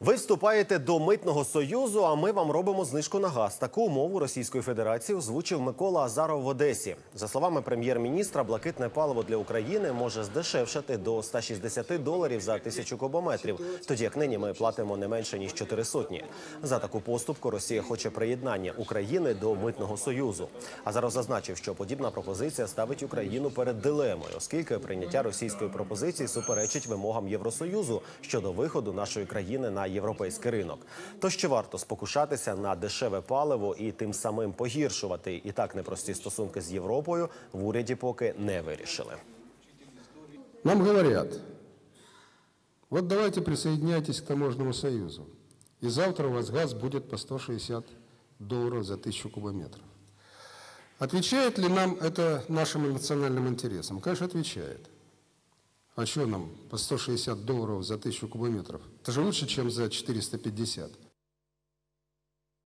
Ви вступаєте до митного союзу, а ми вам робимо знижку на газ. Таку умову Російської Федерації озвучив Микола Азаров в Одесі. За словами прем'єр-міністра, блакитне паливо для України може здешевшати до 160 доларів за тисячу кубометрів. Тоді як нині ми платимо не менше ніж 4 сотні. За таку поступку Росія хоче приєднання України до митного союзу. Азаров зазначив, що подібна пропозиція ставить Україну перед дилемою, оскільки прийняття російської пропозиції суперечить вимогам Євросоюзу щодо виходу нашої країни на європейський ринок. Тож чи варто спокушатися на дешеве паливо і тим самим погіршувати і так непрості стосунки з Європою в уряді поки не вирішили. Нам говорят, вот давайте присоединяйтесь к таможенному союзу, и завтра у вас газ будет по 160 долларов за тысячу кубометров. Отвечает ли нам это нашим национальным интересам? Конечно, отвечает. А что нам по 160 долларов за тысячу кубометров? Это же лучше, чем за 450.